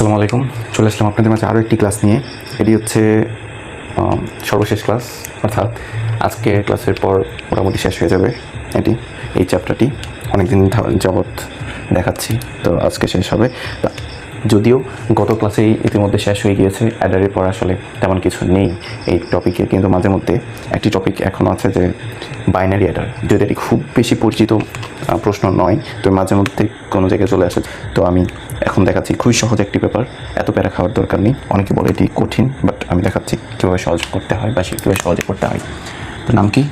আসসালামু আলাইকুম। চলে আসলাম আপনাদের মাঝে আরও একটি ক্লাস নিয়ে। এটি হচ্ছে সর্বশেষ ক্লাস, অর্থাৎ আজকে ক্লাসের পর মোটামুটি শেষ হয়ে যাবে এটি, এই চ্যাপ্টারটি অনেকদিন যাবৎ দেখাচ্ছি, তো আজকে শেষ হবে। যদিও গত ক্লাসেই ইতিমধ্যে শেষ হয়ে গিয়েছে। অ্যাডারের পর আসলে তেমন কিছু নেই। এই টপিকে কিন্তু মাঝে মধ্যে একটি টপিক এখনও আছে যে বাইনারি অ্যাডার যদি এটি খুব বেশি পরিচিত প্রশ্ন নয়, তো মাঝে মধ্যে কোনো জায়গায় চলে আসে। তো আমি এখন দেখাচ্ছি খুবই সহজ একটি ব্যাপার। এত প্যারা খাওয়ার দরকার নেই। অনেকে বলে এটি কঠিন বাট আমি দেখাচ্ছি কীভাবে সহজ করতে হয় বা কীভাবে সহজে করতে হয়। তো নাম কি?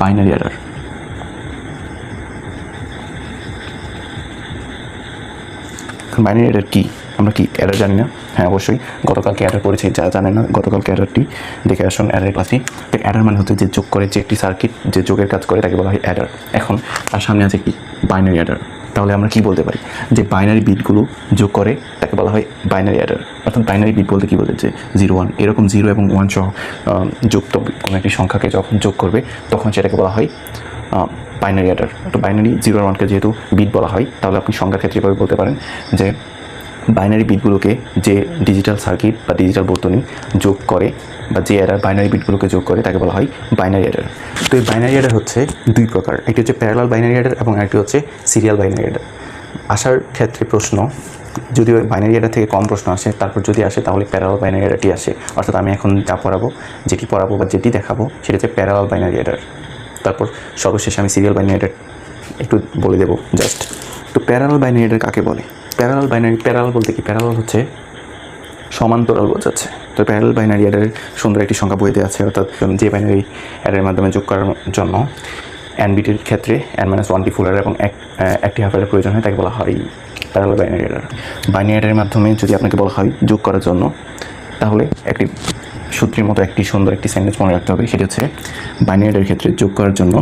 বাইনারি অ্যাডার বাইনারি অ্যাডার কী? আমরা কি অ্যাডার জানি না? হ্যাঁ অবশ্যই। গতকালকে অ্যাডার করেছি, যা জানে না, গতকালকে অ্যাডারটি দেখে আসুন অ্যাডার ক্লাসটি তো অ্যাডার মানে হচ্ছে যে যোগ করে যে একটি সার্কিট যে যোগের কাজ করে, তাকে বলা হয় অ্যাডার এখন, তার সামনে আছে একটি বাইনারি অ্যাডার তাহলে আমরা কি বলতে পারি? যে বাইনারি বিটগুলো যোগ করে, তাকে বলা হয় বাইনারি অ্যাডার অর্থাৎ বাইনারি বিট বলতে কী যে জিরো ওয়ান এরকম জিরো এবং ওয়ান সহ যুক্ত কোনো একটি সংখ্যাকে যখন যোগ করবে, তখন সেটাকে বলা হয় বাইনারি অ্যাডার তো বাইনারি জিরো ওয়ানকে যেহেতু বিট বলা হয়, তাহলে আপনি সংখ্যার ক্ষেত্রে এভাবে বলতে পারেন যে বাইনারি বিটগুলোকে যে ডিজিটাল সার্কিট বা ডিজিটাল বর্তনী যোগ করে বা যে অ্যাডার বাইনারি বিটগুলোকে যোগ করে তাকে বলা হয় বাইনারি অ্যাডার তো এই বাইনারি অ্যাডার হচ্ছে দুই প্রকার, একটি হচ্ছে প্যারালাল বাইনারি অ্যাডার এবং একটি হচ্ছে সিরিয়াল বাইনারি অ্যাডার আসার ক্ষেত্রে প্রশ্ন, যদি ওই বাইনারি অ্যাডার থেকে কম প্রশ্ন আসে, তারপর যদি আসে তাহলে প্যারালাল বাইনারি অ্যাডারটি আসে। অর্থাৎ আমি এখন যা পড়াবো, যেটি পড়াবো বা যেটি দেখাবো, সেটা হচ্ছে প্যারালাল বাইনারি অ্যাডার তারপর সর্বশেষে আমি সিরিয়াল বাইনারি অ্যাডার একটু বলে দেবো জাস্ট তো প্যারালাল বাইনারি অ্যাডার কাকে বলে? প্যারালাল বাইনারি প্যারাল বলতে কি? প্যারাল হচ্ছে সমান্তরাল বোঝাচ্ছে তো প্যারাল বাইনারি অ্যাডের সুন্দর একটি সংখ্যা বইতে আছে, অর্থাৎ যে বাইনারি অ্যাডের মাধ্যমে যোগ করার জন্য এন বিটির ক্ষেত্রে অ্যান মাইনাস ওয়ানটি ফুল অ্যাডার এবং এক একটি হাফ অ্যাডার প্রয়োজন হয়, তাকে বলা হয় প্যারাল বাইনারি অ্যাডার বাইনারি অ্যাডারের মাধ্যমে যদি আপনাকে বলা হয় যোগ করার জন্য, তাহলে একটি সূত্রের মতো একটি সুন্দর একটি সেন্টেন্স মনে রাখতে হবে, সেটি হচ্ছে বাইনারি অ্যাডারের ক্ষেত্রে যোগ করার জন্য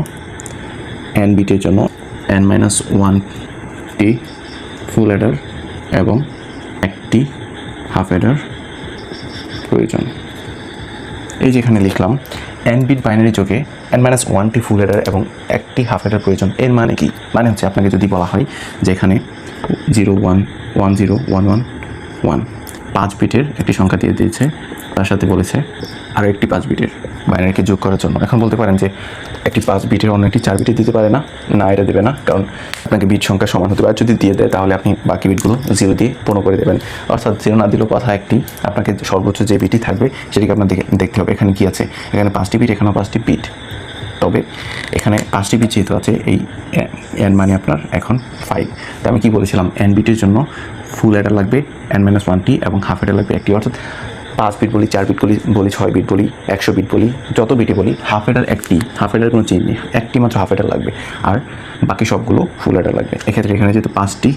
এন বিটের জন্য এন মাইনাস ওয়ানটি ফুল অ্যাডার এবং একটি হাফ অ্যাডার প্রয়োজন। এই যেখানে লিখলাম এন বিট বাইনারি যোগে এন মাইনাস ওয়ানটি ফুল অ্যাডার এবং একটি হাফ অ্যাডার প্রয়োজন। এর মানে কি? মানে হচ্ছে আপনাকে যদি বলা হয় যে এখানে zero one one zero one one one পাঁচ বিটের একটি সংখ্যা দিয়ে দিয়েছে, তার সাথে বলেছে আরও একটি পাঁচ বিটের। বাইনারিকে যোগ করার জন্য। এখন বলতে পারেন যে একটি পাঁচ বিটের অন্য একটি চার বিটে দিতে পারে না না এটা দেবে না, কারণ আপনাকে বিট সংখ্যা সমান হতে পারে। যদি দিয়ে দেয়, তাহলে আপনি বাকি বিটগুলো জিরো দিয়ে পূর্ণ করে দেবেন। অর্থাৎ জিরো না দিলেও কথা একটি, আপনাকে সর্বোচ্চ যে বিটি থাকবে, সেটিকে আপনার দেখে দেখতে হবে। এখানে কি আছে? এখানে পাঁচটি বিট, এখানেও পাঁচটি বিট। তবে এখানে পাঁচটি বিট যেহেতু আছে, এই এন মানে আপনার এখন ফাইভ তো আমি কী বলেছিলাম? এন বিটের জন্য ফুল অ্যাডার লাগবে এন মাইনাস ওয়ানটি এবং হাফ অ্যাডার লাগবে একটি। অর্থাৎ পাঁচ বিট বলি, চার বিট বলি বলি, ছয় বিট বলি, একশো বিট বলি, যত বিটে বলি হাফ অ্যাডার একটি। হাফ অ্যাডার কোনো চেঞ্জ নেই। একটি মাত্র হাফ অ্যাডার লাগবে। আর বাকি সবগুলো ফুল অ্যাডার লাগবে। এক্ষেত্রে এখানে যেহেতু পাঁচটি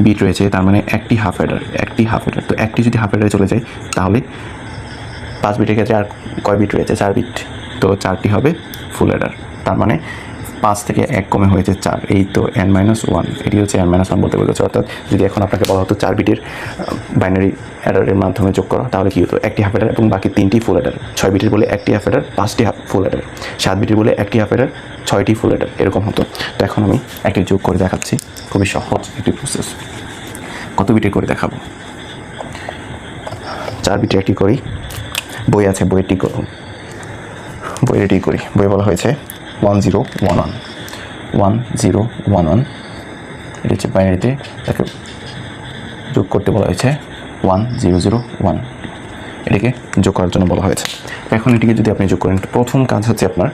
বিট রয়েছে, তার মানে একটি হাফ এডার একটি হাফ অ্যাডার তো একটি যদি হাফ অ্যাডারে চলে যায়, তাহলে পাঁচ বিটের ক্ষেত্রে আর কয় বিট রয়েছে? চার বিট। তো চারটি হবে ফুল অ্যাডার তার মানে পাঁচ থেকে এক কমে হয়েছে চার। এই তো এন মাইনাস ওয়ান এটি হচ্ছে এন মাইনাস ওয়ান বলতে বলেছে অর্থাৎ যদি এখন আপনাকে বলা হতো চার বিটের বাইনারি অ্যাডারের মাধ্যমে যোগ করা, তাহলে কী হতো? একটি হাফ অ্যাডার এবং বাকি তিনটি ফুল অ্যাডার ছয় বিটের বলে একটি হাফ অ্যাডার পাঁচটি ফুল অ্যাডার সাত বিটের বলে একটি হাফ অ্যাডার ছয়টি ফুল অ্যাডার এরকম হতো। তো এখন আমি একটি যোগ করে দেখাচ্ছি। খুবই সহজ একটি প্রসেস কত বিটের করে দেখাবো? চার বিটের একটি করি। বই আছে বইটি করুন। বইয়ের এটি করি। বই বলা হয়েছে one zero one one one zero one one এটি হচ্ছে বাইনারিতে তাকে যোগ করতে বলা হয়েছে ওয়ান জিরো জিরো ওয়ান এটিকে যোগ করার জন্য বলা হয়েছে। এখন এটিকে যদি আপনি যোগ করেন, প্রথম কাজ হচ্ছে আপনার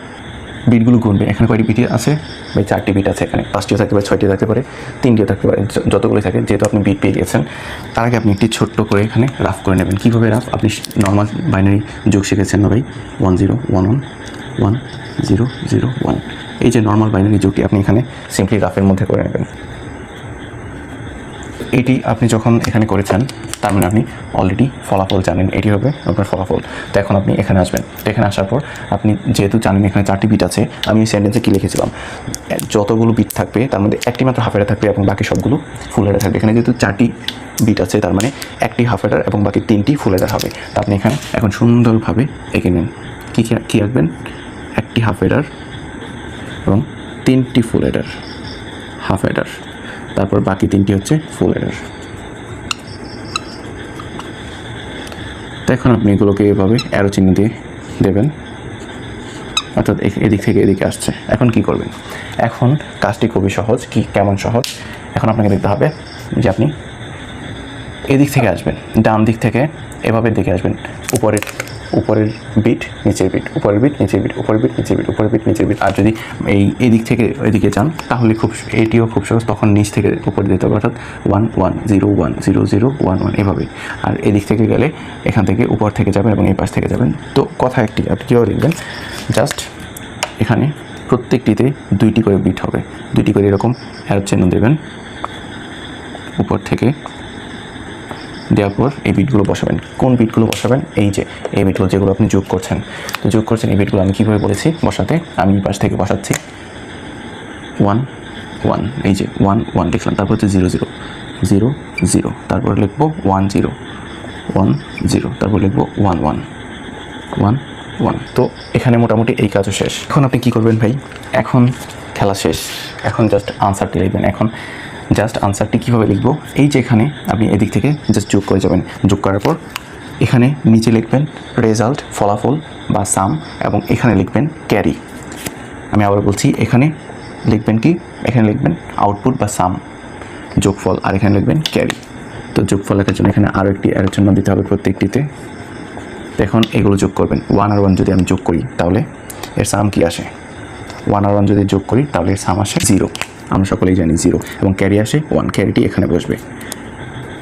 বিটগুলো গুনবে এখানে কয়টি বিট আছে? বা চারটি বিট আছে এখানে। পাঁচটিও থাকতে পারে, ছয়টিও থাকতে পারে, তিনটিও থাকতে পারে, য- যতগুলোই থাকে, যেহেতু আপনি বিট পেয়ে গেছেন, তার আগে আপনি একটি ছোট্ট করে এখানে রাফ করে নেবেন। কীভাবে রাফ? আপনি নর্মাল বাইনারি যোগ শিখেছেন না ভাই? One zero one one one zero zero, one. এই যে নর্মাল বাইনারি যোগটি আপনি এখানে সিম্পলি রাফের মধ্যে করে নেবেন। এটি আপনি যখন এখানে করেছেন, তার মানে আপনি অলরেডি ফলাফল জানেন, এটি হবে আপনার ফলাফল। তো এখন আপনি এখানে আসবেন। এখানে আসার পর আপনি যেহেতু জানেন এখানে চারটি বিট আছে, আমি এই সেন্টেন্সে কী লিখেছিলাম? যতগুলো বিট থাকবে, তার মধ্যে একটি মাত্র হাফ থাকবে এবং বাকি সবগুলো ফুল হেডার থাকবে। এখানে যেহেতু চারটি বিট আছে, তার মানে একটি হাফ হেডার এবং বাকি তিনটি ফুল হেডার হবে। তো আপনি এখানে এখন সুন্দরভাবে এঁকে নেন। কী- কী আঁকবেন? একটি হাফ হেডার এবং তিনটি ফুল হেডার হাফ হেডার তারপর বাকি তিনটি হচ্ছে ফুল হেডার তো এখন আপনি এগুলোকে এভাবে অ্যারো চিহ্ন দিয়ে দেবেন। অর্থাৎ এদিক থেকে এদিকে আসছে। এখন কি করবেন? এখন কাজটি খুবই সহজ। কি, কেমন সহজ? এখন আপনাকে দেখতে হবে যে আপনি এদিক থেকে আসবেন, ডান দিক থেকে এভাবে দিকে আসবেন, উপরের উপরের বিট, নিচের বিট, উপরের বিট, নিচের বিট, উপরের বিট, নিচের বিট, উপরের বিট, নিচের বিট। আর যদি এই এদিক থেকে এদিকে যান তাহলে খুব এটিও খুব সহজ, তখন নিচ থেকে উপরে দিতে হবে, অর্থাৎ one one, zero one, zero zero, one one, এভাবে। আর এদিক থেকে গেলে এখান থেকে উপর থেকে যাবেন এবং এই পাশ থেকে যাবেন। তো কথা একটি, আপনি কীভাবে লিখবেন জাস্ট এখানে প্রত্যেকটিতে দুইটি করে বিট হবে। দুইটি করে এরকম অ্যারো চিহ্ন দেবেন। উপর থেকে দেওয়ার পর এই বিটগুলো বসাবেন। কোন বিটগুলো বসাবেন? এই যে, এই বিটগুলো যেগুলো আপনি যোগ করছেন। তো যোগ করছেন এই বিটগুলো আমি কীভাবে বলেছি? বসাতে আমি পাশ থেকে বসাচ্ছি। ওয়ান ওয়ান এই যে ওয়ান ওয়ান লিখলাম তারপর হচ্ছে জিরো জিরো জিরো জিরো তারপর লিখব ওয়ান জিরো ওয়ান জিরো তারপর লিখব ওয়ান ওয়ান ওয়ান ওয়ান তো এখানে মোটামুটি এই কাজও শেষ। এখন আপনি কি করবেন ভাই? এখন খেলা শেষ। এখন জাস্ট আনসারটি লিখবেন। এখন জাস্ট আনসারটি কীভাবে লিখব? এই যে এখানে আপনি এদিক থেকে জাস্ট যোগ করে যাবেন। যোগ করার পর এখানে নিচে লিখবেন রেজাল্ট ফলাফল বা সাম এবং এখানে লিখবেন ক্যারি আমি আবার বলছি, এখানে লিখবেন কি? এখানে লিখবেন আউটপুট বা সাম যোগফল, আর এখানে লিখবেন ক্যারি তো যোগফল লেখার জন্য এখানে আরও একটি এর জন্য দিতে হবে প্রত্যেকটিতে। এখন এগুলো যোগ করবেন। ওয়ান আর ওয়ান যদি আমি যোগ করি, তাহলে এর সাম কি আসে? ওয়ান আর ওয়ান যদি যোগ করি, তাহলে এর সাম আসে জিরো আমরা সকলেই জানি জিরো এবং ক্যারি আসে ওয়ান ক্যারিটি এখানে বসবে।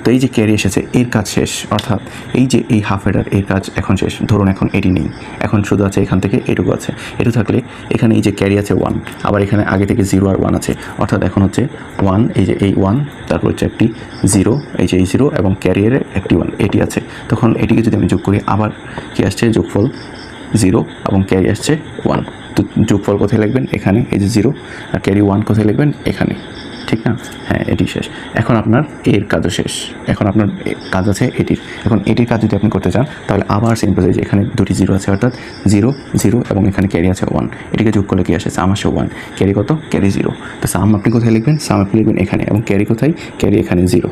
তো এই যে ক্যারি এসেছে, এর কাজ শেষ। অর্থাৎ এই যে এই হাফ হেডার এর কাজ এখন শেষ। ধরুন এখন এটি নেই। এখন শুধু আছে এখান থেকে এটুকু আছে। এটু থাকলে এখানে এই যে ক্যারি আছে ওয়ান আবার এখানে আগে থেকে জিরো আর ওয়ান আছে। অর্থাৎ এখন হচ্ছে ওয়ান এই যে এই ওয়ান তারপর হচ্ছে একটি জিরো এই যে এই জিরো এবং ক্যারিয়ারের একটি ওয়ান এটি আছে। তখন এটিকে যদি আমি যোগ করি, আবার কি আসছে? যোগফল জিরো এবং ক্যারি আসছে ওয়ান তো যোগফল কোথায় লিখবেন? এখানে এই যে জিরো আর ক্যারি ওয়ান কোথায় লিখবেন? এখানে। ঠিক না? হ্যাঁ এটি শেষ। এখন আপনার এর কাজও শেষ। এখন আপনার কাজ আছে এটির। এখন এটির কাজ যদি আপনি করতে চান, তাহলে আবার সেম প্রসেস এখানে দুটি জিরো আছে, অর্থাৎ জিরো জিরো এবং এখানে ক্যারি আছে ওয়ান এটিকে যোগ করলে কি আসে? সাম আসে ওয়ান ক্যারি কত? ক্যারি জিরো তো সাম আপনি কোথায় লিখবেন? সাম আপনি লিখবেন এখানে এবং ক্যারি কোথায়? ক্যারি এখানে জিরো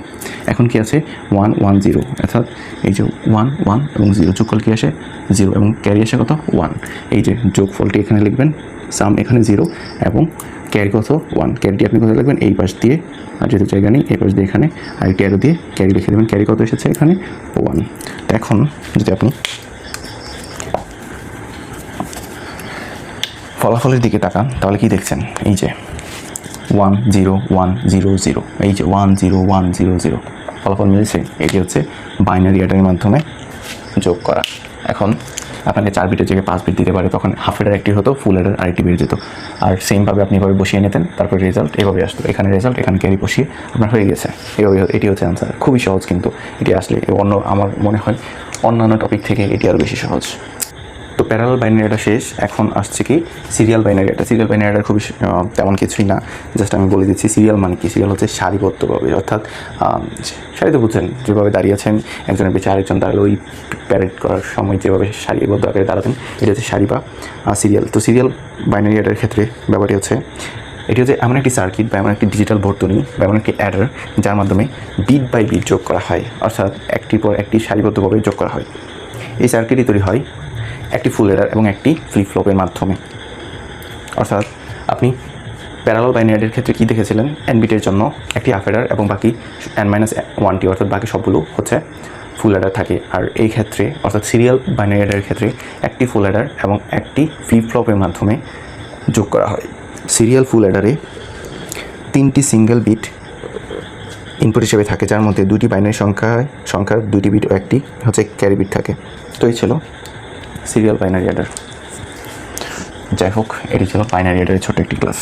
এখন কি আছে? ওয়ান ওয়ান জিরো অর্থাৎ এই যে ওয়ান ওয়ান এবং জিরো যোগ করলে কি আসে? জিরো এবং ক্যারি আসে কত? ওয়ান এই যে যোগ যোগফলটি এখানে লিখবেন। সাম এখানে জিরো এবং ক্যারি কত ওয়ান ক্যারিটি আপনি কোথায় লিখবেন? এই পাশ দিয়ে। আর যেহেতু জায়গা নেই, এই পাশ দিয়ে এখানে। আরেকটি অ্যারো দিয়ে ক্যারি লিখে দেবেন। ক্যারি কত এসেছে এখানে? ওয়ান এখন যদি আপনি ফলাফলের দিকে তাকান, তাহলে কি দেখছেন? এই যে one zero one zero zero এই যে one zero one zero zero ফলাফল মিলেছে? এটি হচ্ছে বাইনারি অ্যাডারের মাধ্যমে যোগ করা। এখন আপনাকে চার বিটের জায়গায় পাঁচ বিট দিতে পারে, তখন হাফ এডার একটি হতো ফুল এডার আরেকটি বেড়ে যেত। আর সেমভাবে আপনি এভাবে বসিয়ে নিতেন, তারপর রেজাল্ট এভাবে আসতো। এখানে রেজাল্ট এখানে ক্যারি বসিয়ে আপনার হয়ে গেছে। এভাবে এটি হচ্ছে আনসার খুবই সহজ কিন্তু এটি আসলে অন্য আমার মনে হয় অন্যান্য টপিক থেকে এটি আরও বেশি সহজ। তো প্যারালাল বাইনারিটা শেষ, এখন আসছে কি সিরিয়াল বাইনারিটা। সিরিয়াল বাইনারিটা খুবই তেমন কিছুই না, জাস্ট আমি বলে দিচ্ছি সিরিয়াল মানে কি? সিরিয়াল হচ্ছে সারিবদ্ধভাবে অর্থাৎ সারিতে বুঝছেন, যেভাবে দাঁড়িয়েছেন একজনের পিছিয়ে আরেকজন দাঁড়ালে, ওই প্যারেড করার সময় যেভাবে সারিবদ্ধ আকারে দাঁড়াতেন, এটা হচ্ছে সারি বা সিরিয়াল। তো সিরিয়াল বাইনারিটার ক্ষেত্রে ব্যাপারটি হচ্ছে, এটি হচ্ছে এমন একটি সার্কিট বা এমন একটি ডিজিটাল বর্তনী বা এমন একটি অ্যাডার যার মাধ্যমে বিট বাই বিট যোগ করা হয়, অর্থাৎ একটির পর একটি সারিবদ্ধভাবে যোগ করা হয়। এই সার্কিটই তৈরি হয় একটি ফুল এডার এবং একটি ফ্লিপ ফ্লপের মাধ্যমে। অর্থাৎ আপনি প্যারালাল বাইনারির ক্ষেত্রে কী দেখেছিলেন? এন বিটের জন্য একটি হাফ এডার এবং বাকি এন মাইনাস ওয়ানটি অর্থাৎ বাকি সবগুলো হচ্ছে ফুল এডার থাকে। আর এই ক্ষেত্রে, অর্থাৎ সিরিয়াল বাইনারি এডারের ক্ষেত্রে একটি ফুল এডার এবং একটি ফ্লিপ ফ্লপের মাধ্যমে যোগ করা হয়। সিরিয়াল ফুল এডারে তিনটি সিঙ্গেল বিট ইনপুট হিসেবে থাকে, যার মধ্যে দুটি বাইনারি সংখ্যায়, সংখ্যার দুটি বিট ও একটি হচ্ছে ক্যারি বিট থাকে। তো এই ছিল সিরিয়াল বাইনারি অ্যাডার। যাই হোক এটি ছিল বাইনারি অ্যাডারের ছোট একটি ক্লাস।